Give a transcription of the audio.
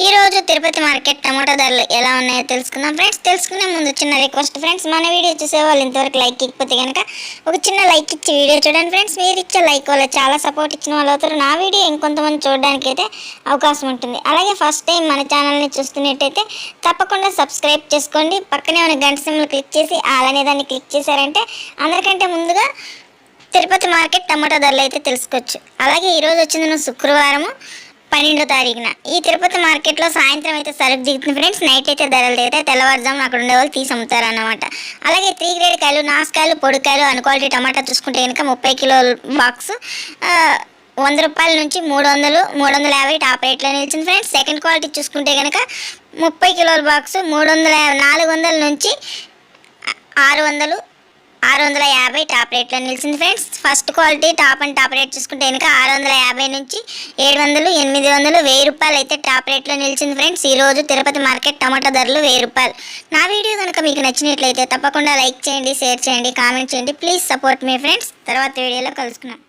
ఈ రోజు తిరుపతి మార్కెట్ టమాటా ధరలు ఎలా ఉన్నాయో తెలుసుకుందాం ఫ్రెండ్స్. తెలుసుకునే ముందు చిన్న రిక్వెస్ట్ ఫ్రెండ్స్ మన వీడియో చూసే వాళ్ళు ఇంతవరకు లైక్ ఇకపోతే కనుక ఒక చిన్న లైక్ ఇచ్చి వీడియో చూడండి ఫ్రెండ్స్. మీరు ఇచ్చే లైక్ వల్ల చాలా సపోర్ట్ ఇచ్చిన వాళ్ళు అవుతారు. నా వీడియో ఇంకొంతమంది చూడడానికి అయితే అవకాశం ఉంటుంది. అలాగే ఫస్ట్ టైం మన ఛానల్ని చూస్తున్నట్టయితే తప్పకుండా సబ్స్క్రైబ్ చేసుకోండి. పక్కనే ఉన్న గంట సింబల్ క్లిక్ చేసి అలానే దాన్ని క్లిక్ చేశారంటే అందరికంటే ముందుగా తిరుపతి మార్కెట్ టమాటా ధరలు అయితే తెలుసుకోవచ్చు. అలాగే ఈరోజు వచ్చింది శుక్రవారము. పన్నెండో తారీఖున. ఈ తిరుపతి మార్కెట్లో సాయంత్రం అయితే సరుకు దిగుతుంది ఫ్రెండ్స్. నైట్ అయితే ధరలు అయితే తెల్లవారుజామున అక్కడ ఉండే వాళ్ళు తీసి అమ్ముతారు అన్నమాట అలాగే త్రీ గ్రేడ్ కాయలు నాసుకాయలు పొడికాయలు అన్ క్వాలిటీ టమాటా చూసుకుంటే కనుక ముప్పై కిలోల బాక్స్ వంద రూపాయల నుంచి మూడు వందలు మూడు వందల యాభై టాప్ రేట్లో నిలిచింది ఫ్రెండ్స్. సెకండ్ క్వాలిటీ చూసుకుంటే కనుక ముప్పై కిలోల బాక్స్ మూడు వందల నాలుగు వందల నుంచి ఆరు వందలు ఆరు వందల యాభై టాప్ రేట్లో నిలిచింది friends. First quality top and top rate చూసుకుంటే కనుక ఆరు వందల యాభై నుంచి ఏడు వందలు ఎనిమిది వందలు వెయ్యి రూపాయలు అయితే టాప్ రేట్లో నిలిచింది ఫ్రెండ్స్. ఈరోజు తిరుపతి మార్కెట్ టమాటా ధరలు వెయ్యి రూపాయలు. నా వీడియో కనుక మీకు నచ్చినట్లయితే తప్పకుండా లైక్ చేయండి షేర్ చేయండి కామెంట్ చేయండి. ప్లీజ్ సపోర్ట్ మీ ఫ్రెండ్స్. తర్వాత వీడియోలో కలుసుకున్నాం